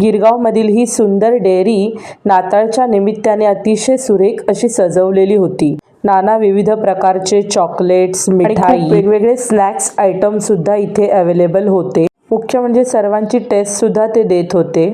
गिरगावमधील ही सुंदर डेअरी नाताळच्या निमित्ताने अतिशय सुरेख अशी सजवलेली होती. नाना विविध प्रकारचे चॉकलेट्स मिठाई वेगवेगळे स्नॅक्स आयटम सुद्धा इथे अवेलेबल होते. मुख्य म्हणजे सर्वांची टेस्ट सुद्धा ते देत होते.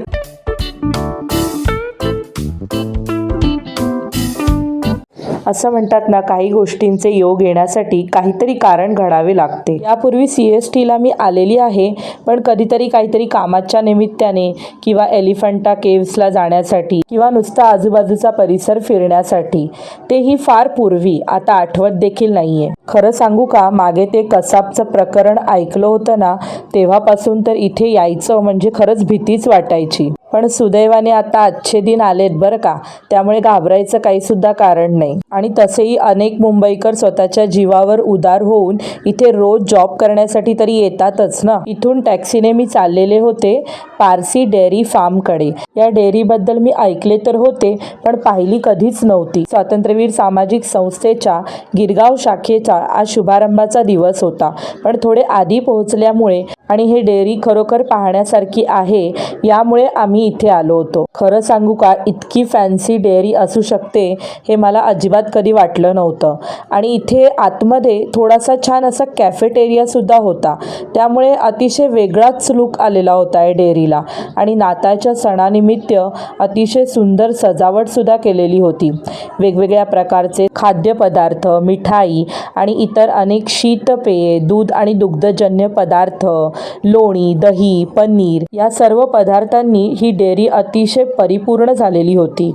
असं म्हणतात ना काही गोष्टींचे योग येण्यासाठी काहीतरी कारण घडावे लागते. यापूर्वी सी एस टीला मी आलेली आहे पण कधीतरी काहीतरी कामाच्या निमित्ताने किंवा एलिफंटा केव्सला जाण्यासाठी किंवा नुसता आजूबाजूचा परिसर फिरण्यासाठी तेही फार पूर्वी आता आठवत देखील नाहीये. खरं सांगू का मागे ते कसाबचं प्रकरण ऐकलं होतं ना तेव्हापासून तर इथे यायचं म्हणजे खरंच भीतीच वाटायची. पण सुदैवाने आता आजचे दिन आलेत बरं का त्यामुळे घाबरायचं काही सुद्धा कारण नाही. आणि तसेही अनेक मुंबईकर स्वतःच्या जीवावर उदार होऊन इथे रोज जॉब करण्यासाठी तरी येतातच ना? इथून टॅक्सीने मी चाललेले होते पारसी डेअरी फार्मकडे. या डेअरीबद्दल मी ऐकले तर होते पण पाहिली कधीच नव्हती. स्वातंत्र्यवीर सामाजिक संस्थेच्या गिरगाव शाखेचा आज शुभारंभाचा दिवस होता. पण थोडे आधी पोहोचल्यामुळे आणि हे डेअरी खरोखर पाहण्यासारखी आहे यामुळे आम्ही इथे आलो होतो. खरं सांगू का इतकी फॅन्सी डेअरी असू शकते हे मला अजिबात कधी वाटलं नव्हतं. आणि इथे आतमध्ये थोडासा छान असा कॅफेटेरियासुद्धा होता. त्यामुळे अतिशय वेगळाच लुक आलेला होता या डेअरीला. आणि नाताळच्या सणानिमित्त अतिशय सुंदर सजावटसुद्धा केलेली होती. वेगवेगळ्या प्रकारचे खाद्यपदार्थ मिठाई आणि इतर अनेक शीतपेये दूध आणि दुग्धजन्य पदार्थ लोणी दही पनीर या सर्व पदार्थांनी ही डेअरी अतिशय परिपूर्ण झालेली होती.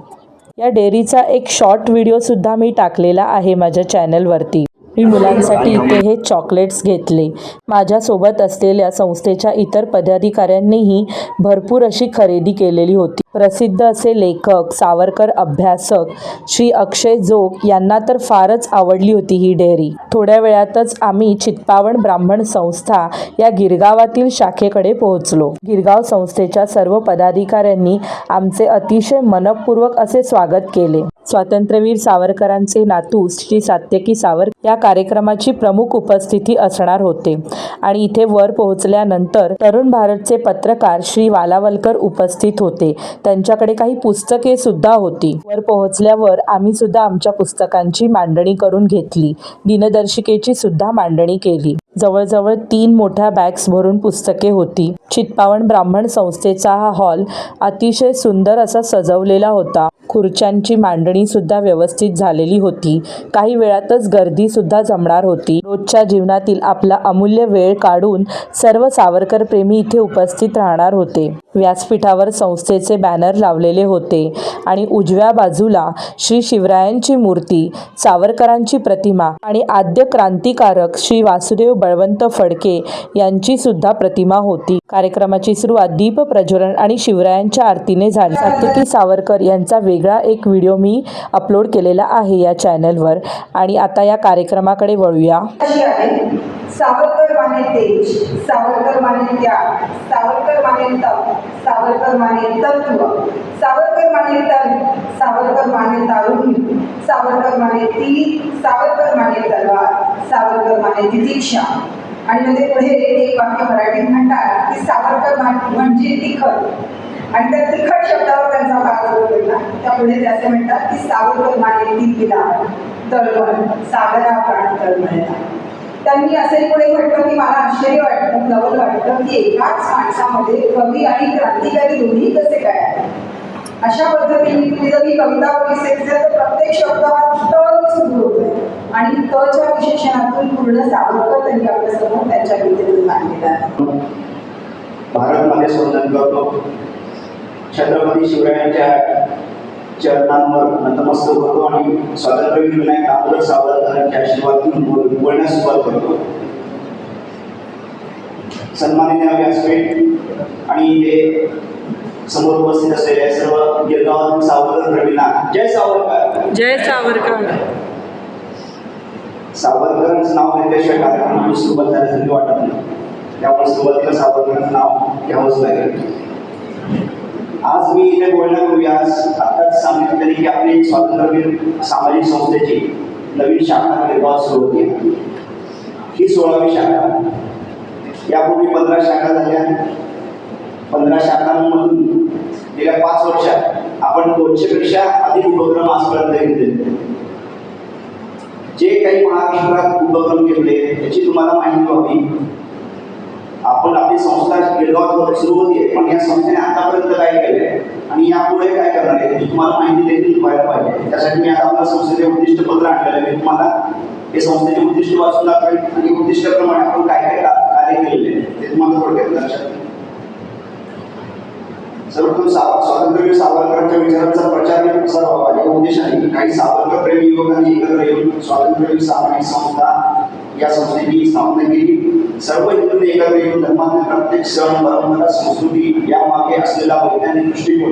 या डेअरीचा एक शॉर्ट व्हिडिओसुद्धा मी टाकलेला आहे माझ्या चॅनलवरती मी मुलांसाठी इथे हे चॉकलेट्स घेतले. माझ्यासोबत असलेल्या संस्थेच्या इतर पदाधिकाऱ्यांनीही भरपूर अशी खरेदी केलेली होती. प्रसिद्ध असे लेखक सावरकर अभ्यासक श्री अक्षय जोग यांना तर फारच आवडली होती ही डेअरी. थोड्या वेळातच आम्ही चित्पावण ब्राह्मण संस्था या गिरगावातील शाखेकडे पोहोचलो. गिरगाव संस्थेच्या सर्व पदाधिकाऱ्यांनी आमचे अतिशय मनपूर्वक असे स्वागत केले. स्वातंत्र्यवीर सावरकरांचे नातू श्री सात्यकी सावर या कार्यक्रमाची प्रमुख उपस्थिती असणार होते. आणि इथे वर पोहोचल्यानंतर तरुण भारतचे पत्रकार श्री वालावलकर उपस्थित होते. त्यांच्याकडे काही पुस्तके सुद्धा होती. वर पोहोचल्यावर आम्ही सुद्धा आमच्या पुस्तकांची मांडणी करून घेतली. दिनदर्शिकेची सुद्धा मांडणी केली. जवळजवळ तीन मोठ्या बॅग्स भरून पुस्तके होती. चित्पावन ब्राह्मण संस्थेचा हा हॉल अतिशय सुंदर असा सजवलेला होता. खुर्च्यांची मांडणी सुद्धा व्यवस्थित झालेली होती. काही वेळातच गर्दी सुद्धा जमणार होती. रोजच्या जीवनातील आपला अमूल्य वेळ काढून सर्व सावरकर प्रेमी इथे उपस्थित राहणार होते. व्यासपीठावर संस्थेचे बॅनर लावलेले होते आणि उजव्या बाजूला श्री शिवरायांची मूर्ती सावरकरांची प्रतिमा आणि आद्य क्रांतिकारक श्री वासुदेव बळवंत फडके यांची सुद्धा प्रतिमा होती. कार्यक्रमाची सुरुवात दीप प्रज्वलन आणि शिवरायांच्या आरतीने झाली. सात्यकी सावरकर यांचा वेगळा एक व्हिडिओ मी अपलोड केलेला आहे या चॅनलवर. आणि आता या कार्यक्रमाकडे वळूया. सावरकर माने तेज सावरकर माने त्याग सावरकर माने तप सावरकर माने तत्व सावरकर माने तन सावरकर माने तारुण्य सावरकर माने तीर सावरकर माने तलवार सावरकर माने तितिक्षा आणि म्हणजे पुढे एक वाक्य मराठीत म्हणतात की सावरकर म्हणजे तिखट. आणि त्या तिखट शब्दावर त्यांचा फार जोर पडला त्यापुढे ते असे म्हणतात की सावरकर माने तिला तळमळ सागरा प्राण तळमळला त्यांनी असे पुढे म्हटलं की मला आश्चर्य वाटतं नवल वाटतं की एकाच माणसामध्ये कवी आणि क्रांतिकारी दोन्ही कसे काय अशा पद्धतीने तुम्ही जर ही कविता बघितली तर प्रत्येक शब्दावर तळ सुरू ने सुरू होतोय आणि तच्या विशेषणातून पूर्ण सावरकर त्यांनी आपल्यासमोर त्यांच्या गीतेतून मांडलेला आहे. भारतमध्ये संबोधन करतो छत्रपती शिवरायांच्या चरणांवर नतमस्तक होतो आणि स्वातंत्र्यवीर विनायक दामोदर सावरकरांच्या आशीर्वादातून बोल- बोलण्यास सुरुवात करतो. सन्माननीय व्यासपीठ आणि इथे समोर उपस्थित असलेल्या सर्व गिरगाव सावरकर प्रवीणा जय सावरकर. जय सावरकर. सावरकरांचं नाव घेतल्याशिवाय कार्यक्रमाची सुरुवात झाल्यासारखी वाटत नाही. त्यामुळे सुरुवातीला सावरकरांचं नाव घ्यावंच लागेल. आज मी इथे बोलण्यापूर्वी आज आताच सांगितलं की आपली स्वातंत्र्यवीर सामाजिक संस्थेची नवीन शाखा निर्माण सुरू होती. ही सोळावी शाखा. यापूर्वी पंधरा शाखा झाल्या. पंधरा शाखांमधून गेल्या पाच वर्षात आपण दोनशेपेक्षा अधिक उपक्रम आजपर्यंत घेतले. जे काही महाराष्ट्रात उपक्रम घेतले त्याची तुम्हाला माहिती व्हावी आपण आपली संस्था गिरगावात सुरू होती पण या संस्थेने आतापर्यंत काय केलंय? आणि यापुढे काय करणार आहे तुम्हाला माहिती देखील व्हायला पाहिजे. त्यासाठी मी आता आपल्या संस्थेचे उद्दिष्ट पत्र आणलेलं आहे. तुम्हाला हे संस्थेचे उद्दिष्ट वाचून दाखवेल आणि उद्दिष्टाप्रमाणे आपण काय काय कार्य केलेले ते तुम्हाला थोडक्यात लक्षात. सर्वप्रथम स्वातंत्र्यवीर सावरकरांच्या विचारांचा प्रचार आणि प्रसार व्हावा. या उद्देशाने काही सावरकर प्रेमी युवकांनी एकत्र येऊन स्वातंत्र्यवीर सामाजिक संस्था या संस्थेची स्थापना केली. सर्व हिंदूंनी एकत्र येऊन धर्मातील प्रत्येक सण परंपरा संस्कृती यामागे असलेला वैज्ञानिक दृष्टिकोन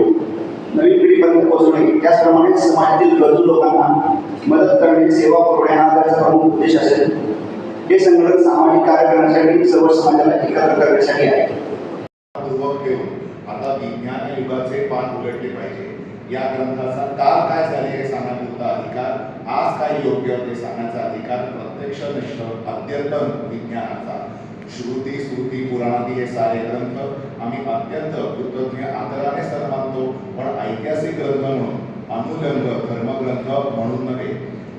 नवीन पिढीपर्यंत पोहोचवणे. त्याचप्रमाणे समाजातील गरजू लोकांना मदत करणे सेवा पुरवणे हा त्याचा प्रमुख उद्देश असेल. हे संघटन सामाजिक कार्य करण्यासाठी सर्व समाजाला एकत्र करण्यासाठी आहे. आता विज्ञान युगाचे पान उलटले पाहिजे. या ग्रंथाचा काल काय झाले हे सांगण्यापुरता अधिकार आज काय योग्य ते सांगण्याचा अधिकार प्रत्यक्ष निष्ठ अत्यंत विज्ञानाचा. श्रुती स्मृती पुराणादी हे सारे ग्रंथ आम्ही अत्यंत कृतज्ञ आदराने सर मानतो पण ऐतिहासिक ग्रंथ म्हणून अनुलंग धर्मग्रंथ म्हणून नव्हे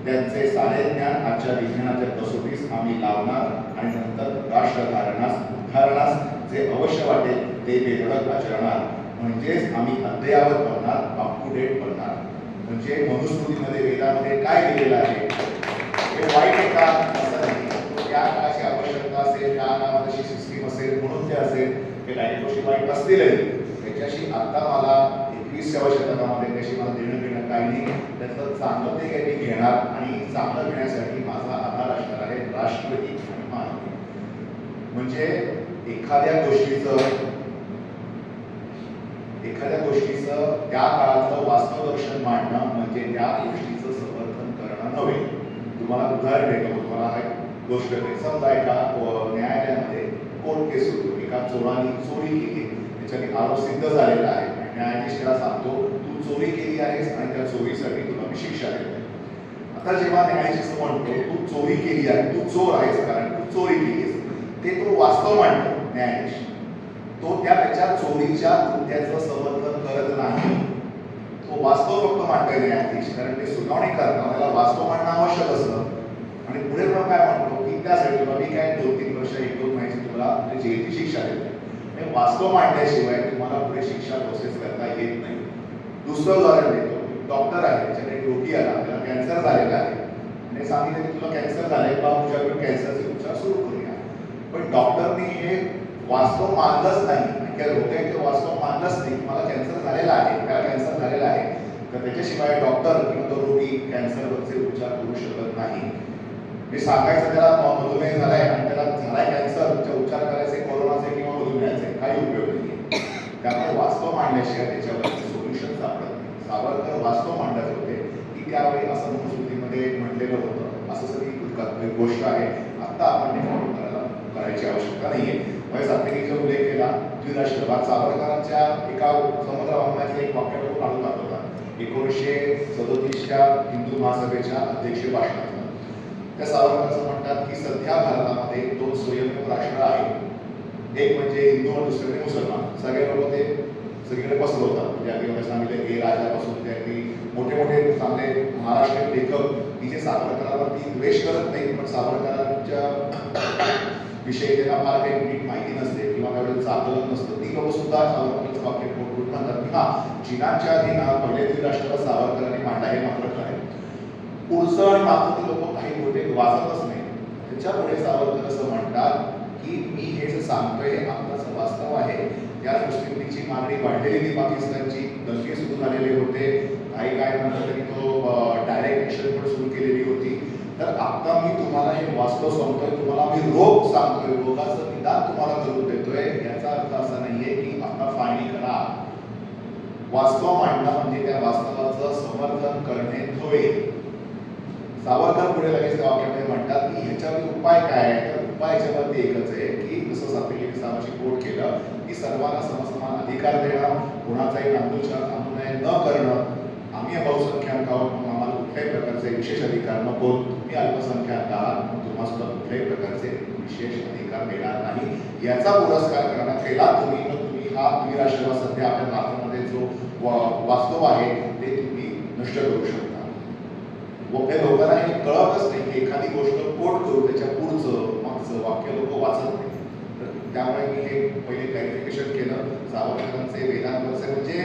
त्यांचे सारे ज्ञान आजच्या विज्ञानाच्या कसोटीस आम्ही लावणार आणि नंतर राष्ट्रकारणास उद्धारणास जे अवश्य वाटेल ते बेधडक आचरणार म्हणजेच आम्ही अद्ययावत बनणार अप टू डेट बनणार. म्हणजे मनुस्मृतीमध्ये वेदामध्ये काय लिहिलेलं आहे? हे वाईट आहे का असं नाही. त्या काळाची आवश्यकता असेल त्या काळात अशी सिस्टीम असेल म्हणून ते असेल हे काही गोष्टी वाईट असतीलही त्याच्याशी आता मला एकवीसव्या शतकामध्ये त्याशी मला देणं घेणं काही नाही त्याचं चांगलं ते काही घेणार आणि चांगलं घेण्यासाठी माझा आधार असणार आहे राष्ट्रगीत आणि मानवी. म्हणजे एखाद्या गोष्टीचं एखाद्या गोष्टीचं त्या काळातलं वास्तव दर्शन मांडणं म्हणजे त्या गोष्टीचं समर्थन करणं नव्हे. तुम्हाला उदाहरण देतो तुम्हाला एक गोष्ट आहे समजा एका न्यायालयामध्ये कोर्ट केस होतो. एका चोराने चोरी केली. त्याच्याने आरोप सिद्ध झालेला आहे. आणि न्यायाधीश त्याला सांगतो तू चोरी केली आहेस आणि त्या चोरीसाठी तुला मी शिक्षा देतो. आता जेव्हा न्यायाधीश असं म्हणतो तू चोरी केली आहे तू चोर आहेस कारण तू चोरी केलीस. ते तो वास्तव मांडतो न्यायाधीश. तो त्यापेक्षा चोरीच्या कृत्याचं समर्थन करत नाही. तो वास्तव फक्त मांडतोय न्यायाधीश कारण ते सुनावणी करताना त्याला वास्तव मांडणं आवश्यक असतं. आणि पुढे पण काय म्हणतो की त्यासाठी तुला मी काय दोन तीन वर्ष एक दोन महिन्याची तुला जेलची शिक्षा देते. वास्तव मांडल्याशिवाय तुम्हाला पुढे शिक्षा प्रोसेस करता येत नाही. दुसरं उदाहरण देतो. डॉक्टर आहे त्याच्याकडे एक रोगी आला त्याला कॅन्सर झालेला आहे. आणि सांगितलं की तुला कॅन्सर झालाय बा तुझ्याकडे कॅन्सरचे उपचार सुरू करूया पण डॉक्टरने हे वास्तव मानलंच नाही. आणि त्या रोग्याचे वास्तव मानलंच नाही. मला कॅन्सर झालेला आहे. त्याला कॅन्सर झालेला आहे? तर त्याच्याशिवाय डॉक्टर किंवा तो रोगी कॅन्सरवरचे उपचार करू शकत नाही. मी सांगायचं त्याला मधुमेह झालाय आणि त्याला झालाय कॅन्सर उपचार करायचे कोरोनाचे किंवा मधुमेहाचे. काही उपयोग नाही त्यामुळे वास्तव मांडल्याशिवाय त्याच्यावर सोल्युशन सापडत नाही. सावरकर वास्तव मांडत होते की त्यावेळी असं मनुस्मृतीमध्ये म्हटलेलं होतं. असं सगळी गोष्ट आहे. आता आपण करायची आवश्यकता नाहीये. वय सातकीचा उल्लेख केला द्विराष्ट्रवाद सावरकरांच्या एका समुद्र वामनाचे एक वाक्य तो काढून दाखवता एकोणीसशे सदोतीसच्या हिंदू महासभेच्या अध्यक्ष भाषणातलं त्या सावरकरांचं म्हणतात की सध्या भारतामध्ये दोन स्वयंभू राष्ट्र आहेत. एक म्हणजे हिंदू आणि दुसरे म्हणजे मुसलमान. सगळे लोक ते सगळीकडे पसरवतात म्हणजे अगदी मला सांगितलं की राजापासून ते अगदी मोठे मोठे चांगले महाराष्ट्रीयन लेखक की जे सावरकरांवरती द्वेष करत नाही पण सावरकरांच्या विषयी त्यांना फार काही नीट माहिती नसते किंवा त्यावेळेचं आकलन नसतं. ती लोक सुद्धा सावरकरांचं वाक्य पोट म्हणतात की हा चीनाच्या अधीन पहिले राष्ट्राला सावरकरांनी मांडा हे मात्र खरं पुढचं आणि मागचं ती लोक काही बहुतेक वाचतच नाही. त्याच्यामुळे सावरकर असं म्हणतात की मी हे जे सांगतोय आपलाच वास्तव आहे. त्या मुस्लिमची मागणी वाढलेली ती पाकिस्तानची. दंगे सुरू झालेले होते. काही काय म्हणतात तरी तो डायरेक्ट ऍक्शन पण सुरू केलेली होती. तर आता मी तुम्हाला हे वास्तव सांगतोय. तुम्हाला मी रोग सांगतोय. रोगाचं निदान तुम्हाला करून देतोय. याचा अर्थ असा नाहीये की आता फायनी करा. वास्तव मांडणं म्हणजे त्या वास्तवाचं समर्थन करणे नव्हे सावरकर पुढे लगेच त्या वाक्यामध्ये म्हणतात की ह्याच्यावर उपाय काय आहे? तर उपाय याच्यावरती एकच आहे की जसं सातवी सामाजिक कोट केलं की सर्वांना समसमान अधिकार देणं कोणाचाही नांदूषण थांबू नये न करणं. आम्ही बहुसंख्याक आहोत कुठल्याही प्रकारचे विशेष अधिकार नको. तुम्ही अल्पसंख्याक आहात तुम्हाला सुद्धा कुठल्याही प्रकारचे विशेष अधिकार मिळणार नाही. याचा पुरस्कार करण्यात केला तुम्ही तर तुम्ही हा वीराश्रम सध्या आपल्या भारतामध्ये जो वास्तव आहे ते तुम्ही नष्ट करू शकता. व हे लोकांना हे कळतच नाही की एखादी गोष्ट कोट करून त्याच्या पुढचं मागचं वाक्य लोक वाचत नाही तर त्यामुळे मी हे पहिले क्लॅरिफिकेशन केलं. सावरकरांचे वेदांतचे म्हणजे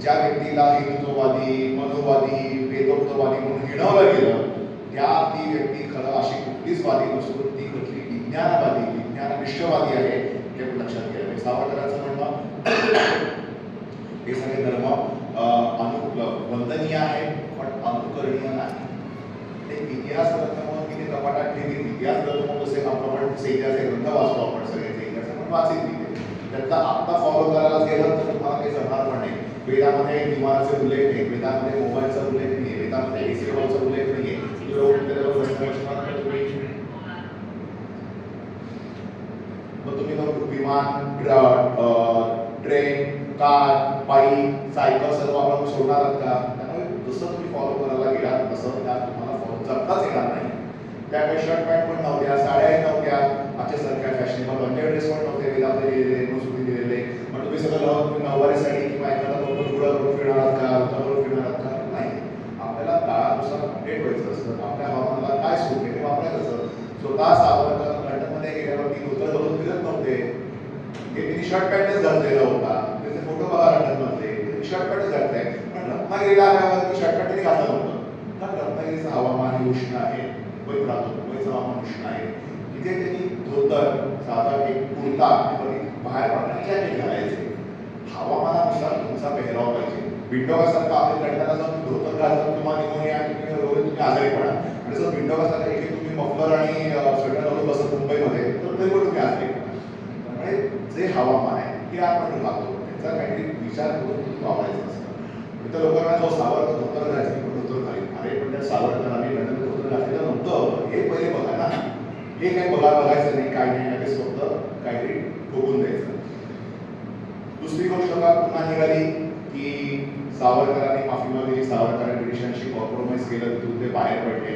ज्या व्यक्तीला हिंदुत्ववादी मनोवादी वेदोक्तवादी म्हणून हिणवलं गेलं त्या ती व्यक्ती खरं अशी कुठलीच वादी नसून ती कुठली विज्ञानवादी विज्ञाननिष्ठवादी आहे हे आपण लक्षात घ्यायला पाहिजे. सावरकरांचं म्हणणं. हे सगळे धर्म अनु वंदनीय आहे पण अनुकरणीय नाही. ते इतिहास ग्रंथ म्हणून मी कपाटात ठेवी इतिहास ग्रंथ म्हणून जसे आपण इतिहासाचे ग्रंथ वाचतो आपण सगळ्याचे इतिहास आपण वाचित तिथे त्यातला आत्ता फॉलो करायला गेलं तर तुम्हाला काही जमणार पण नाही. वेदामध्ये विमानाचे उल्लेख नाही वेदामध्ये मोबाईलचा उल्लेख नाही वेदामध्ये एसी चा उल्लेख नाही तुम्ही मग तुम्ही विमान ट्रेन कार पायी सायकल सर्व आपण सोडणार आहात का? त्यामुळे जसं तुम्ही फॉलो करायला गेलात तसं त्या तुम्हाला फॉलो करताच येणार नाही. त्यामुळे शर्ट पॅन्ट पण नव्हत्या साड्याही नव्हत्या. आजच्यासारख्या फॅशनेबल ड्रेस पण नव्हते वेदामध्ये लिहिलेले मसुदी मग तुम्ही सगळं तुम्ही नऊवारी साडी किंवा एखादा मोठं फिरणार आहात का उतार फिरणार आहात का? नाही. आपल्याला काळानुसार अपडेट व्हायचं असतं. आपल्या हवामानाला काय सूट आहे ते वापरायचं असतं. स्वतः सावरकर लंडनमध्ये गेल्यावरती धोतर घालून फिरत नव्हते. ते त्यांनी शर्ट पॅन्टच घातलेला होता. त्याचे फोटो बघा लंडनमधले शर्ट पॅन्टच घातलाय. पण रत्नागिरीला आल्यावरती शर्ट पॅन्टही त्यांनी घातलं नव्हतं. कारण रत्नागिरीचं हवामान उष्ण आहे. मुंबईत राहतो मुंबईचं हवामान उष्ण आहे. तिथे त्यांनी धोतर साधा एक कुर्ता बाहेर पडताना घालायचे. हवामानानुसार तुमचा पेहराव पाहिजे. विंडोगासारखा आपण लढताना जर तुम्ही धोतर घालून किंवा निमोनिया तुम्ही वगैरे तुम्ही आजारी पडा. आणि जर विंडोगासारखा एक तुम्ही मफलर आणि स्वेटर लावून बसत मुंबईमध्ये तर तरी पण तुम्ही आजारी पडा. त्यामुळे जे हवामान आहे ते आपण राहतो. त्याचा काहीतरी विचार करून वापरायचा असतो. असतं इतर लोकांना जो सावरकर धोतर घालायचे पण धोतर घाली अरे पण त्या सावरकरांनी लंडन धोतर घातलेलं नव्हतं. हे पहिले बघा ना. हे काही बघा बघायचं नाही काय नाही लगेच फक्त काहीतरी ठोकून द्यायचं दुसरी पुन्हा निघाली की सावरकरांनी माफी मागली सावरकरांनी ब्रिटिशांशी कॉम्प्रोमाइज केलं तिथून ते बाहेर पडले.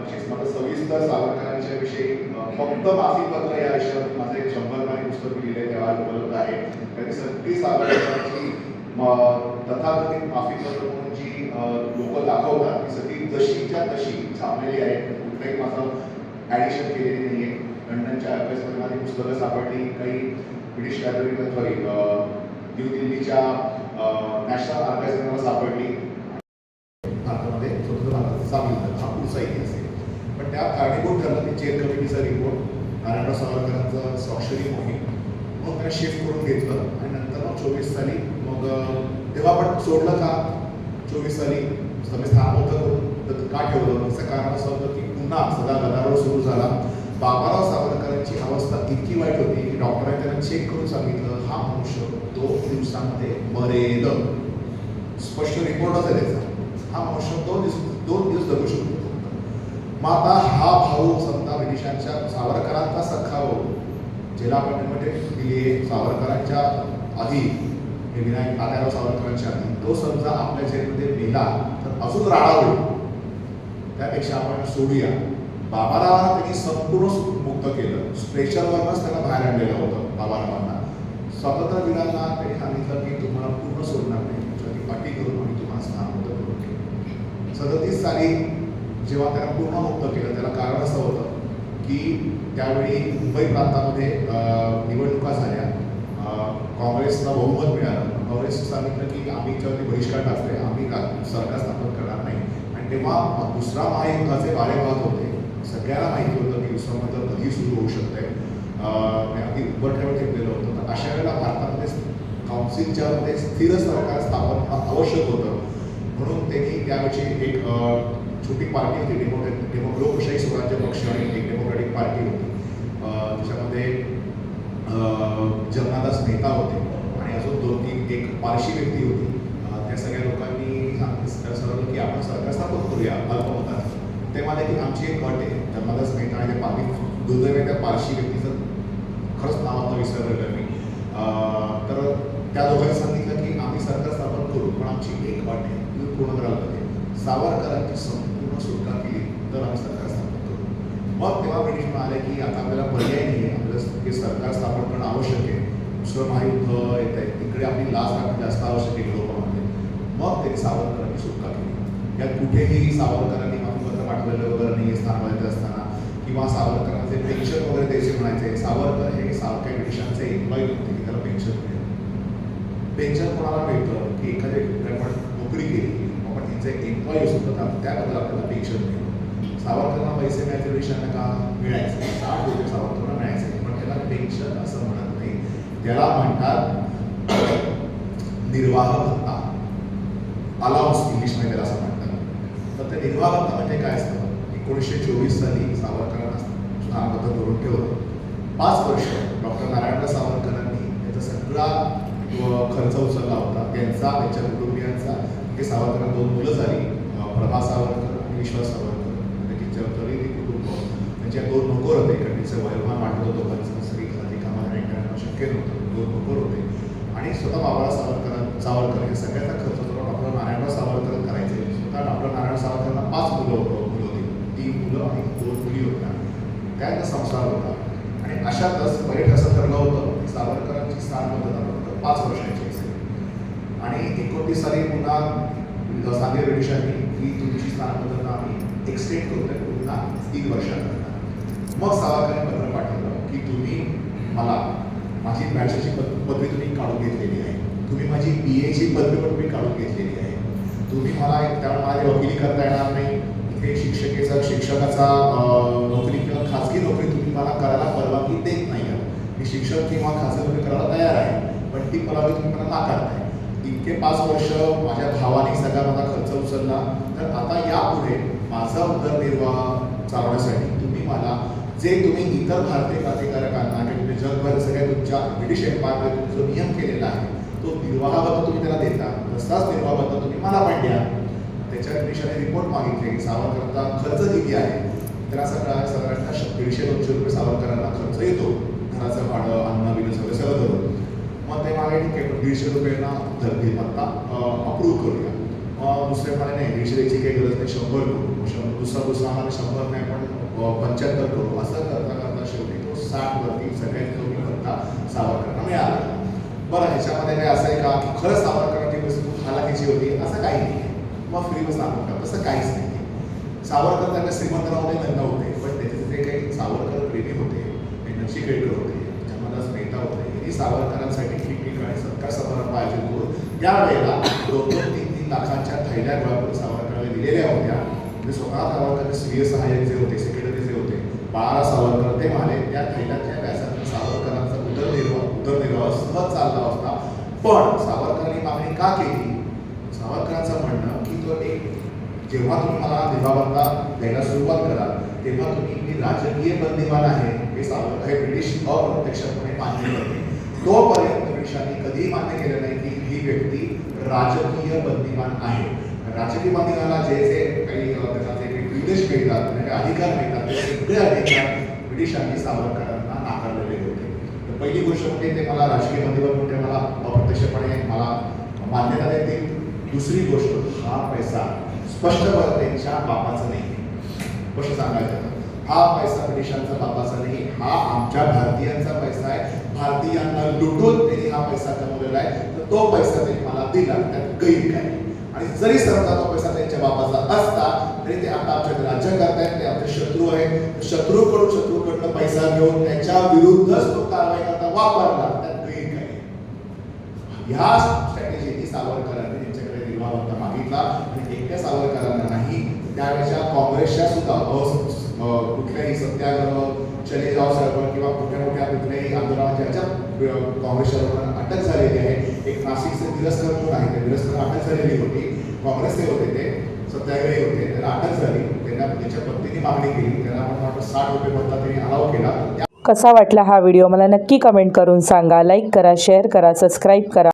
तसेच मला सविस्तर सावरकरांच्या विषयी फक्त माफी पत्र या विषयावर माझं एक शंभर पाणी पुस्तक लिहिले तेव्हा उपलब्ध आहे. त्यांनी सत्ती सावरकरांची तथाकथित माफी पत्र म्हणून जी लोक दाखवतात ती सगळी जशीच्या तशी छापलेली आहे कुठलंही माझं ॲडिशन केलेली नाही आहे लंडनच्या अभ्यासक्रमाने पुस्तकं सापडली काही ब्रिटिश लायब्ररी सॉरी न्यू दिल्लीच्या नॅशनल आर्काइव्हमध्ये सापडली. भारतामध्ये स्वतंत्र भारताचा सामील झालं हा पुढचा इतिहास आहे. पण त्या कारणीभूत ठरलं की चेअर कमिटीचा रिपोर्ट नारायणराव सावरकरांचं स्वाक्षरी मोहीम मग त्याला शिफ्ट करून घेतलं. आणि नंतर मग चोवीस साली मग तेव्हा पण सोडलं का? चोवीस साली समज थांबवत करून तर का ठेवलं? मग कारण असं होतं की पुन्हा सदा गदारोळ सुरू झाला. बाबाराव सावरकरांची अवस्था इतकी वाईट होती की डॉक्टरांनी त्यांना चेक करून सांगितलं हा मनुष्य दोन दिवसामध्ये मरेल. स्पष्ट रिपोर्टच आहे त्याचा हा मनुष्य दोन दिवस दोन दिवस जगू शकतो. मग आता हा भाऊ समजा ब्रिटिशांच्या सावरकरांचा सख्खा भाऊ. ज्याला आपण मध्ये दिली सावरकरांच्या आधी हे विनायक तात्याराव सावरकरांच्या आधी. तो समजा आपल्या जेलमध्ये मेला तर अजून राडा होईल. त्यापेक्षा आपण सोडूया. बाबारावांना त्यांनी संपूर्ण मुक्त केलं. स्ट्रेचरवरनंच त्यांना बाहेर आणलेलं होतं बाबारावांना. स्वातंत्र्यवीरांना त्यांनी सांगितलं की तुम्हाला पूर्ण सोडणार नाही. तुमच्यासाठी अटी करून आम्ही तुम्हाला स्थान मुक्त करून सदतीस साली जेव्हा त्याला पूर्ण मुक्त केलं त्याला कारण असं होतं की त्यावेळी मुंबई प्रांतामध्ये निवडणुका झाल्या. काँग्रेसला बहुमत मिळालं. काँग्रेस सांगितलं की आम्ही याच्यावरती बहिष्कार टाकतोय आम्ही का सरकार स्थापन करणार नाही. आणि तेव्हा दुसरा महायुद्धाचे वारे वाहत होते. सगळ्याला माहिती होतं की दुसरं मतदार कधी सुरू होऊ शकतं अं, अगदी उभं ठेवलेलं होतं. तर अशा वेळेला भारतामध्ये काउन्सिलच्या मध्ये स्थिर सरकार स्थापन होणं आवश्यक होतं. म्हणून त्यांनी त्यावेळी एक छोटी पार्टी होती डेमोक्रेट डेमो लोकशाही स्वराज्य पक्ष आणि एक डेमोक्रॅटिक पार्टी होती. त्याच्यामध्ये अं, मेहता होते आणि अजून दोन तीन एक पारशी व्यक्ती होती. त्या सगळ्या लोकांनी सांगितलं की आपण सरकार स्थापन करूया अल्पमतात तेव्हा देखील आमची एक अट आहे जगन्नाथदास मेहता आणि त्या पार्टी दुर्दैव त्या पारशी व्यक्तीचं खरंच नावाचं विसरलेलं मी. तर त्या दोघांनी सांगितलं की आम्ही सरकार स्थापन करू पण आमची एक वाट आहे पूर्ण करायला पाहिजे. सावरकरांची संपूर्ण सुटका केली तर आम्ही सरकार स्थापन करू. मग तेव्हा ब्रिटिश म्हणाले की आता आपल्याला पर्याय नाही आहे आपलं हे सरकार स्थापन करणं आवश्यक आहे. दुसरं महायुद्ध येत आहे तिकडे आपली लाच राखणं जास्त आवश्यक आहे लोकांमध्ये मग त्यांनी सावरकरांनी सुटका केली. यात कुठेही सावरकरांनी माफीपत्र पाठवलेलं वगैरे नाही स्थानवायचं असताना. किंवा सावरकरांचे पेन्शन वगैरे द्यायचे म्हणायचे सावरकर हे सारख्या ब्रिटिशांचे एम्प्लॉई होते की त्याला पेन्शन मिळेल. पेन्शन कोणाला मिळतं? की एखाद्या आपण नोकरी केली आपण त्यांचे एम्प्लॉई होतात आपण त्याबद्दल आपल्याला पेन्शन मिळेल सावरकरांना पैसे मिळायचे ब्रिटिशांना का मिळायचे? साठ रुपये सावरकरांना मिळायचे. पण त्याला पेन्शन असं म्हणत नाही. त्याला म्हणतात निर्वाह भत्ता अलाउन्स इंग्लिशमध्ये त्याला असं म्हणतात. तर ते निर्वाह भत्ता म्हणजे काय असतं? एकोणीसशे चोवीस साली सावरकरांना स्थानबद्ध करून ठेवलं. पाच वर्ष डॉक्टर नारायणराव सावरकरांनी याचा सगळा खर्च उचलला होता. त्यांचा त्यांच्या कुटुंबियांचा. हे सावरकरांना दोन मुलं झाली. प्रभा सावरकर आणि विश्वास सावरकर. म्हणजे त्याची तरीही कुटुंब. त्यांच्या दोन नोकर होते. कारण वयोमान वाटत होतं. पण सगळी घरातली कामं करणं शक्य नव्हतं. दोन नोकर होते. आणि स्वतः बाबाला सावरकर सावरकर हे सगळ्याचा खर्च तो डॉक्टर नारायणराव सावरकर करायचे. स्वतः डॉक्टर नारायण सावरकरांना पाच मुलं होतं. मुलं होती तीन मुलं आणि दोन मुली होत्या. त्यांचा संसार होता आणि अशातच वाईट असं ठरलं होतं की सावरकरांची स्थानबद्धता फक्त पाच वर्षांची असेल आणि एकोणतीस साली पुन्हा सांगली ब्रिटिशांनी की तुमची स्थानबद्धता आम्ही एक्सटेंड करतोय पुन्हा तीन वर्षानंतर मग सावरकरांनी पत्र पाठवलं की तुम्ही मला माझी बॅचलरची पद पदवी तुम्ही काढून घेतलेली आहे. तुम्ही माझी बी एची पदवी पण तुम्ही काढून घेतलेली आहे. तुम्ही मला त्यामुळे मला वकिली करता येणार नाही. इथे शिक्षकेचा शिक्षकाचा नोकरी किंवा खाजगी नोकरी तुम्ही मला करायला परवानगी देत नाही मी शिक्षक किंवा खाजगी नोकरी करायला तयार आहे पण ती परवानगी तुम्ही मला नाकारताय इतके पाच वर्ष माझ्या भावाने सगळा माझा खर्च उचलला. तर आता यापुढे माझा उदरनिर्वाह चालवण्यासाठी तुम्ही मला जे तुम्ही इतर भारतीय प्राधिकारकांना आणि तुम्ही जगभर सगळ्या तुमच्या ब्रिटिश एम्पायरमध्ये तुम्ही जो नियम केलेला आहे तो निर्वाहाबद्दल तुम्ही त्याला देता. तसाच निर्वाहाबद्दल तुम्ही मला पण द्या. त्याच्या ब्रिटिशांनी रिपोर्ट मागितले. की सावरकरांचा खर्च किती आहे? त्याला सगळा सगळ्यांना दीडशे दोनशे रुपये सावरकरांना खर्च येतो. घराचं भाडं अन्न बिन सगळं सगळं करून. मग ते मागे ठीक आहे पण दीडशे रुपयांना धरतील आता अप्रूव्ह करूया. मग दुसऱ्या म्हणे नाही दीडशे द्यायची काही गरज नाही शंभर शंभर दुसरा दुसरा आम्हाला शंभर नाही पण पंच्याहत्तर करू असं करता करता शेवटी तो साठवरती सगळ्यात कमी भत्ता सावरकरांना मिळाला. बरं ह्याच्यामध्ये काय असं आहे का? की खरंच सावरकरांची वस्तू खूप हालाकीची होती असं काही नाही. मग फ्री बस सांगू का तसं काहीच नाही. सावरकर त्यांना श्रीमंत नव्हते होते पण त्याचे जे काही सावरकर प्रेमी होते ते नक्षीकेळकर होते जमदास मेहता होते यांनी सावरकरांसाठी ठिकठिकाणी सत्कार समारंभ आयोजित करून त्यावेळेला दोन दोन तीन तीन लाखांच्या थैल्या गोळा करून सावरकरांना दिलेल्या होत्या. म्हणजे स्वतः सावरकर स्वीय सहाय्यक जे होते सेक्रेटरी जे होते बाळा सावरकर ते म्हणाले त्या थैलाच्या व्यासात सावरकरांचा उदरनिर्वाह उदरनिर्वाह सहज चालला होता. पण सावरकरांनी मागणी का केली? सावरकरांचं म्हणणं की तो एक जेव्हा तुम्ही मला निर्वाहता द्यायला सुरुवात करा तेव्हा तुम्ही मी राजकीय बंदीवान आहे. हे सावरकर हे ब्रिटिश अप्रत्यक्षपणे मान्य करते. तोपर्यंत ब्रिटिशांनी कधीही मान्य केलं नाही की ही व्यक्ती राजकीय बंदीवान आहे. राजकीय माध्यमाला जे जे काही त्यांना जे काही निर्देश मिळतात म्हणजे अधिकार मिळतात ते सगळे अधिकार ब्रिटिशांनी सावरकरांना नाकारलेले होते. तर पहिली गोष्ट म्हणजे ते मला राजकीय माध्यमात म्हणजे मला अप्रत्यक्षपणे मला मान्यता देतील. दुसरी गोष्ट हा पैसा स्पष्टपणे त्यांच्या बापाचा नाही. स्पष्ट सांगायचं हा पैसा ब्रिटिशांचा बापाचा नाही हा आमच्या भारतीयांचा पैसा आहे. भारतीयांना लुटून त्यांनी हा पैसा कमवलेला आहे. तर तो पैसा त्यांनी मला दिला त्यात गैर काय आणि जरी समजा तो पैसा त्यांच्या बाबाचा असता तरी ते आता आमच्याकडे राज्य करतायत ते आमचे शत्रू आहे शत्रूकडून शत्रूकडनं पैसा घेऊन त्याच्या विरुद्धच तो कारवाई करता वापरला त्यात स्ट्रॅटेजीने ह्या सावरकरांनी त्यांच्याकडे निर्वाह मागितला आणि एकट्या सावरकरांना नाही त्यावेळेच्या काँग्रेसच्या सुद्धा कुठल्याही सत्याग्रह चले जाव सरपण किंवा मोठ्या मोठ्या कुठल्याही आंदोलनाच्या ह्याच्या अ, काँग्रेसच्या लोकांना अटक झालेली आहे. एक नाशिकचे तिरस्कर म्हणून आहे. त्या तिरस्कर अटक झालेली होती. काँग्रेसचे होते ते. सत्याग्रही होते. त्याला अटक झाली. त्यांना त्याच्या पत्नीने मागणी केली. त्यांना आपण वाटतं साठ रुपये भत्ता त्यांनी अलाव केला. कसा वाटला हा व्हिडिओ? मला नक्की कमेंट करून सांगा. लाईक करा शेअर करा सबस्क्राईब करा.